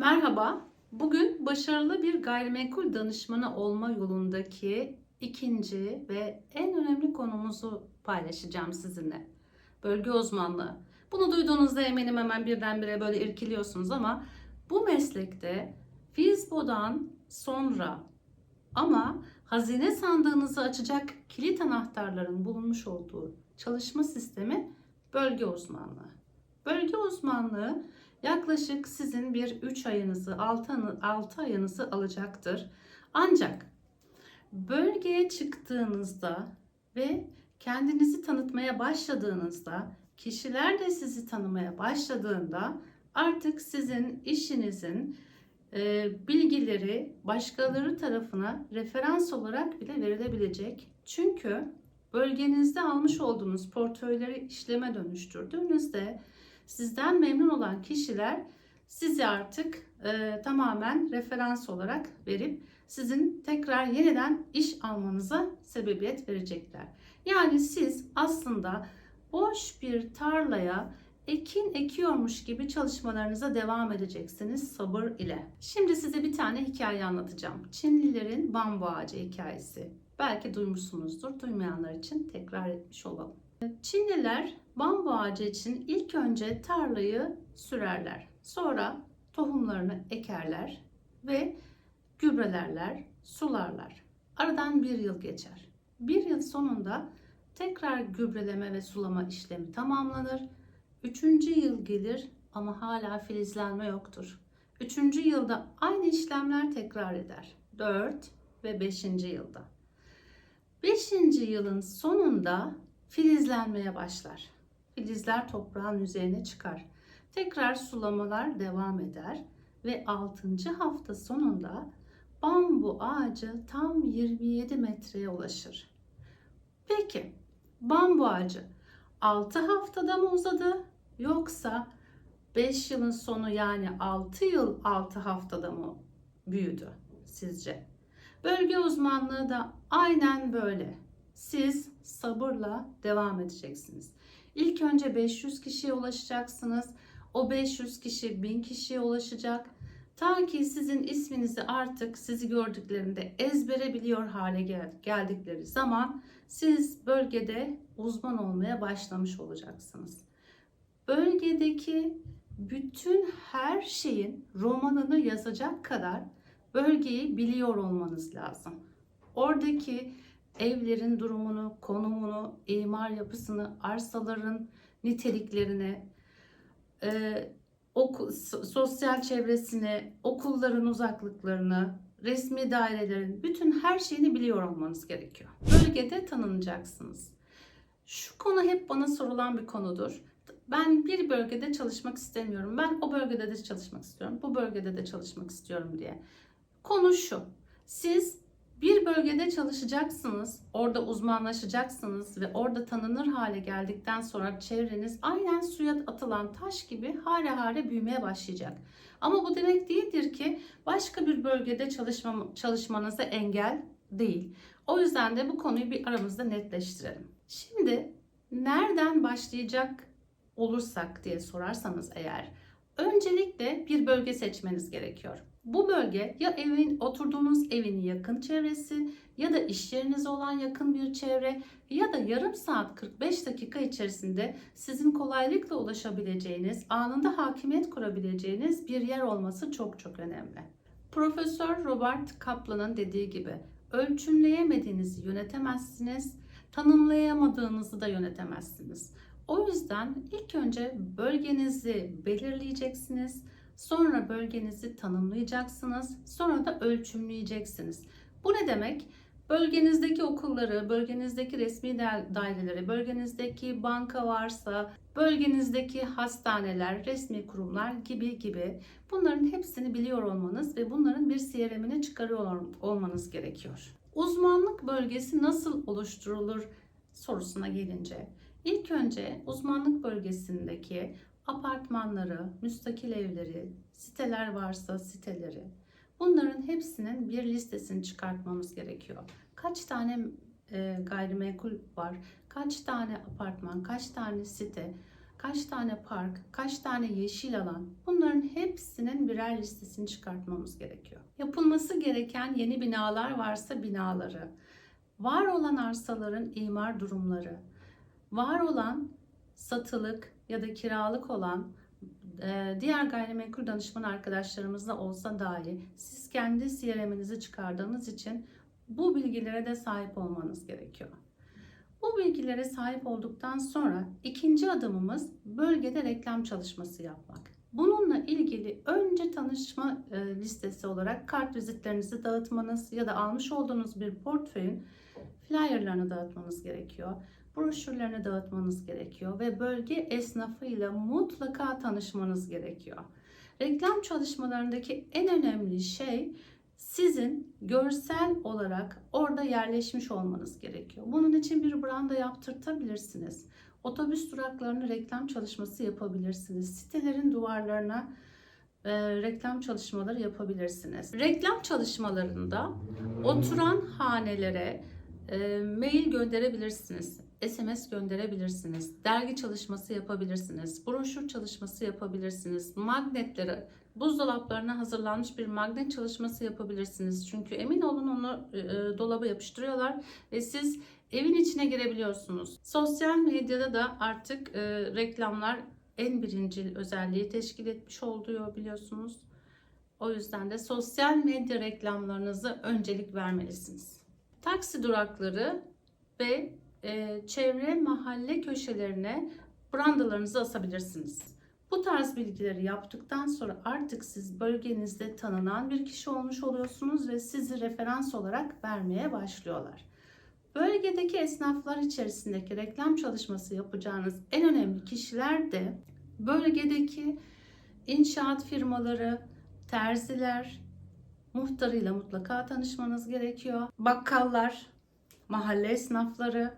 Merhaba. Bugün başarılı bir gayrimenkul danışmanı olma yolundaki ikinci ve en önemli konumuzu paylaşacağım sizinle. Bölge uzmanlığı. Bunu duyduğunuzda eminim hemen birdenbire böyle irkiliyorsunuz ama bu meslekte Fizbo'dan sonra ama hazine sandığınızı açacak kilit anahtarların bulunmuş olduğu çalışma sistemi bölge uzmanlığı. Bölge uzmanlığı yaklaşık sizin bir 3 ayınızı 6, 6 ayınızı alacaktır. Ancak bölgeye çıktığınızda ve kendinizi tanıtmaya başladığınızda kişiler de sizi tanımaya başladığında artık sizin işinizin e, bilgileri başkaları tarafına referans olarak bile verilebilecek. Çünkü bölgenizde almış olduğunuz portföyleri işleme dönüştürdüğünüzde sizden memnun olan kişiler sizi artık e, tamamen referans olarak verip sizin tekrar yeniden iş almanıza sebebiyet verecekler. Yani siz aslında boş bir tarlaya ekin ekiyormuş gibi çalışmalarınıza devam edeceksiniz sabır ile. Şimdi size bir tane hikaye anlatacağım. Çinlilerin bambu ağacı hikayesi. Belki duymuşsunuzdur. Duymayanlar için tekrar etmiş olalım. Çinliler bambu ağacı için ilk önce tarlayı sürerler. Sonra tohumlarını ekerler ve gübrelerler, sularlar. Aradan bir yıl geçer. Bir yıl sonunda tekrar gübreleme ve sulama işlemi tamamlanır. Üçüncü yıl gelir ama hala filizlenme yoktur. Üçüncü yılda aynı işlemler tekrar eder. Dört ve beşinci yılda. Beşinci yılın sonunda filizlenmeye başlar. Filizler toprağın üzerine çıkar. Tekrar sulamalar devam eder ve 6. hafta sonunda bambu ağacı tam 27 metreye ulaşır. Peki bambu ağacı 6 haftada mı uzadı yoksa 5 yılın sonu yani 6 yıl 6 haftada mı büyüdü sizce? Bölge uzmanlığı da aynen böyle. Siz sabırla devam edeceksiniz. İlk önce 500 kişiye ulaşacaksınız. O 500 kişi 1000 kişiye ulaşacak. Ta ki sizin isminizi artık sizi gördüklerinde ezbere biliyor hale gel- geldikleri zaman siz bölgede uzman olmaya başlamış olacaksınız. Bölgedeki bütün her şeyin romanını yazacak kadar bölgeyi biliyor olmanız lazım. Oradaki evlerin durumunu, konumunu, imar yapısını, arsaların niteliklerini, e, oku, sosyal çevresini, okulların uzaklıklarını, resmi dairelerin bütün her şeyini biliyor olmanız gerekiyor. Bölgede tanınacaksınız. Şu konu hep bana sorulan bir konudur. Ben bir bölgede çalışmak istemiyorum. Ben o bölgede de çalışmak istiyorum. Bu bölgede de çalışmak istiyorum diye. Konu şu. Siz bir bölgede çalışacaksınız, orada uzmanlaşacaksınız ve orada tanınır hale geldikten sonra çevreniz aynen suya atılan taş gibi hare hare büyümeye başlayacak. Ama bu demek değildir ki başka bir bölgede çalışma, çalışmanıza engel değil. O yüzden de bu konuyu bir aramızda netleştirelim. Şimdi nereden başlayacak olursak diye sorarsanız eğer öncelikle bir bölge seçmeniz gerekiyor. Bu bölge ya evin oturduğunuz evin yakın çevresi ya da iş yerinize olan yakın bir çevre ya da yarım saat 45 dakika içerisinde sizin kolaylıkla ulaşabileceğiniz, anında hakimiyet kurabileceğiniz bir yer olması çok çok önemli. Profesör Robert Kaplan'ın dediği gibi ölçümleyemediğinizi yönetemezsiniz, tanımlayamadığınızı da yönetemezsiniz. O yüzden ilk önce bölgenizi belirleyeceksiniz Sonra bölgenizi tanımlayacaksınız. Sonra da ölçümleyeceksiniz. Bu ne demek? Bölgenizdeki okulları, bölgenizdeki resmi daireleri, bölgenizdeki banka varsa, bölgenizdeki hastaneler, resmi kurumlar gibi gibi bunların hepsini biliyor olmanız ve bunların bir CRM'ine çıkarıyor olmanız gerekiyor. Uzmanlık bölgesi nasıl oluşturulur sorusuna gelince ilk önce uzmanlık bölgesindeki apartmanları, müstakil evleri, siteler varsa siteleri. Bunların hepsinin bir listesini çıkartmamız gerekiyor. Kaç tane e, gayrimenkul var, kaç tane apartman, kaç tane site, kaç tane park, kaç tane yeşil alan bunların hepsinin birer listesini çıkartmamız gerekiyor. Yapılması gereken yeni binalar varsa binaları, var olan arsaların imar durumları, var olan satılık ya da kiralık olan e, diğer gayrimenkul danışman arkadaşlarımızla olsa dahi siz kendi CRM'inizi çıkardığınız için bu bilgilere de sahip olmanız gerekiyor. Bu bilgilere sahip olduktan sonra ikinci adımımız bölgede reklam çalışması yapmak. Bununla ilgili önce tanışma e, listesi olarak kart vizitlerinizi dağıtmanız ya da almış olduğunuz bir portföyün flyerlarını dağıtmanız gerekiyor. Broşürlerini dağıtmanız gerekiyor ve bölge esnafıyla mutlaka tanışmanız gerekiyor. Reklam çalışmalarındaki en önemli şey sizin görsel olarak orada yerleşmiş olmanız gerekiyor. Bunun için bir branda yaptırtabilirsiniz. Otobüs duraklarını reklam çalışması yapabilirsiniz. Sitelerin duvarlarına e, reklam çalışmaları yapabilirsiniz. Reklam çalışmalarında oturan hanelere e, mail gönderebilirsiniz. SMS gönderebilirsiniz. Dergi çalışması yapabilirsiniz. Broşür çalışması yapabilirsiniz. Magnetleri buzdolaplarına hazırlanmış bir magnet çalışması yapabilirsiniz. Çünkü emin olun onu e, dolaba yapıştırıyorlar ve siz evin içine girebiliyorsunuz. Sosyal medyada da artık e, reklamlar en birincil özelliği teşkil etmiş oluyor biliyorsunuz. O yüzden de sosyal medya reklamlarınızı öncelik vermelisiniz. Taksi durakları ve e, çevre mahalle köşelerine brandalarınızı asabilirsiniz. Bu tarz bilgileri yaptıktan sonra artık siz bölgenizde tanınan bir kişi olmuş oluyorsunuz ve sizi referans olarak vermeye başlıyorlar. Bölgedeki esnaflar içerisindeki reklam çalışması yapacağınız en önemli kişiler de bölgedeki inşaat firmaları, terziler, muhtarıyla mutlaka tanışmanız gerekiyor. Bakkallar, mahalle esnafları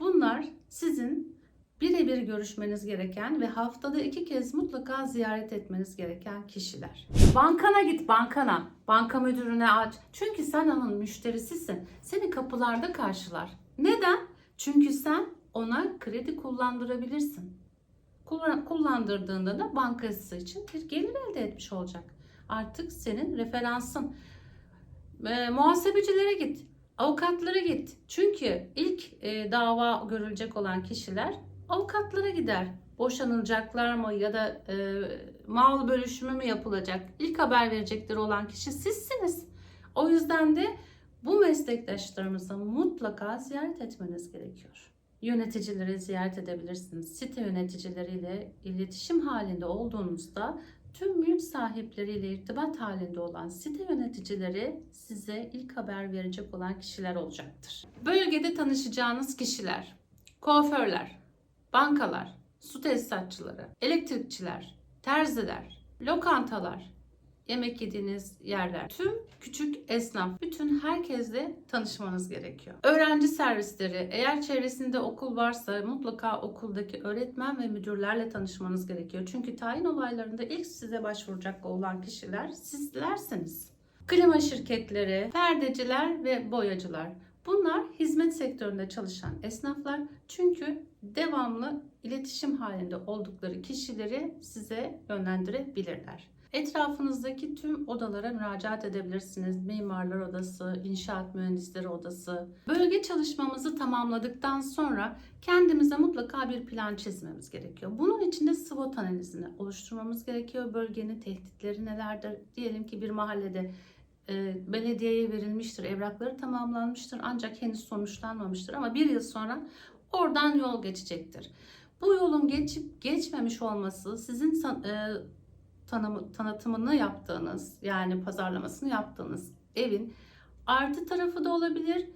bunlar sizin birebir görüşmeniz gereken ve haftada iki kez mutlaka ziyaret etmeniz gereken kişiler. Bankana git bankana. Banka müdürüne aç. Çünkü sen onun müşterisisin. Seni kapılarda karşılar. Neden? Çünkü sen ona kredi kullandırabilirsin. Kullan- Kullandırdığında da bankası için bir gelir elde etmiş olacak. Artık senin referansın. E, muhasebecilere git. Avukatlara git. Çünkü ilk e, dava görülecek olan kişiler avukatlara gider. Boşanılacaklar mı ya da e, mal bölüşümü mü yapılacak? İlk haber verecekleri olan kişi sizsiniz. O yüzden de bu meslektaşlarımızı mutlaka ziyaret etmeniz gerekiyor. Yöneticileri ziyaret edebilirsiniz. Site yöneticileriyle iletişim halinde olduğunuzda tüm mülk sahipleriyle irtibat halinde olan site yöneticileri size ilk haber verecek olan kişiler olacaktır. Bölgede tanışacağınız kişiler, kuaförler, bankalar, su tesisatçıları, elektrikçiler, terziler, lokantalar, yemek yediğiniz yerler, tüm küçük esnaf, bütün herkesle tanışmanız gerekiyor. Öğrenci servisleri, eğer çevresinde okul varsa mutlaka okuldaki öğretmen ve müdürlerle tanışmanız gerekiyor. Çünkü tayin olaylarında ilk size başvuracak olan kişiler sizlersiniz. Klima şirketleri, perdeciler ve boyacılar. Bunlar hizmet sektöründe çalışan esnaflar çünkü devamlı iletişim halinde oldukları kişileri size yönlendirebilirler. Etrafınızdaki tüm odalara müracaat edebilirsiniz. Mimarlar odası, inşaat mühendisleri odası. Bölge çalışmamızı tamamladıktan sonra kendimize mutlaka bir plan çizmemiz gerekiyor. Bunun için de SWOT analizini oluşturmamız gerekiyor. Bölgenin tehditleri nelerdir? Diyelim ki bir mahallede e, belediyeye verilmiştir, evrakları tamamlanmıştır ancak henüz sonuçlanmamıştır ama bir yıl sonra oradan yol geçecektir. Bu yolun geçip geçmemiş olması sizin tanımı, tanıtımını yaptığınız yani pazarlamasını yaptığınız evin artı tarafı da olabilir,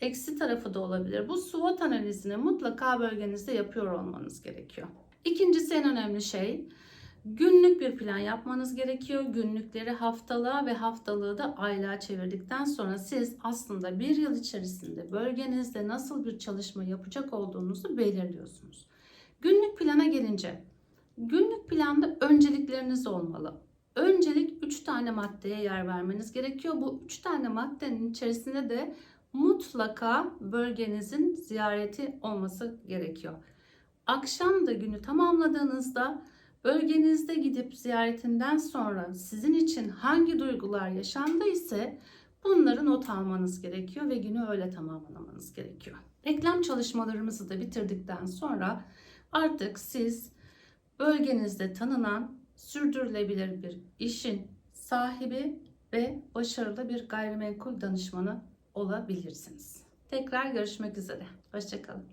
eksi tarafı da olabilir. Bu SWOT analizini mutlaka bölgenizde yapıyor olmanız gerekiyor. İkincisi en önemli şey Günlük bir plan yapmanız gerekiyor. Günlükleri haftalığa ve haftalığı da aylığa çevirdikten sonra siz aslında bir yıl içerisinde bölgenizde nasıl bir çalışma yapacak olduğunuzu belirliyorsunuz. Günlük plana gelince günlük planda öncelikleriniz olmalı. Öncelik 3 tane maddeye yer vermeniz gerekiyor. Bu 3 tane maddenin içerisinde de mutlaka bölgenizin ziyareti olması gerekiyor. Akşam da günü tamamladığınızda bölgenizde gidip ziyaretinden sonra sizin için hangi duygular yaşandı ise bunları not almanız gerekiyor ve günü öyle tamamlamanız gerekiyor. Eklem çalışmalarımızı da bitirdikten sonra artık siz bölgenizde tanınan sürdürülebilir bir işin sahibi ve başarılı bir gayrimenkul danışmanı olabilirsiniz. Tekrar görüşmek üzere. Hoşçakalın.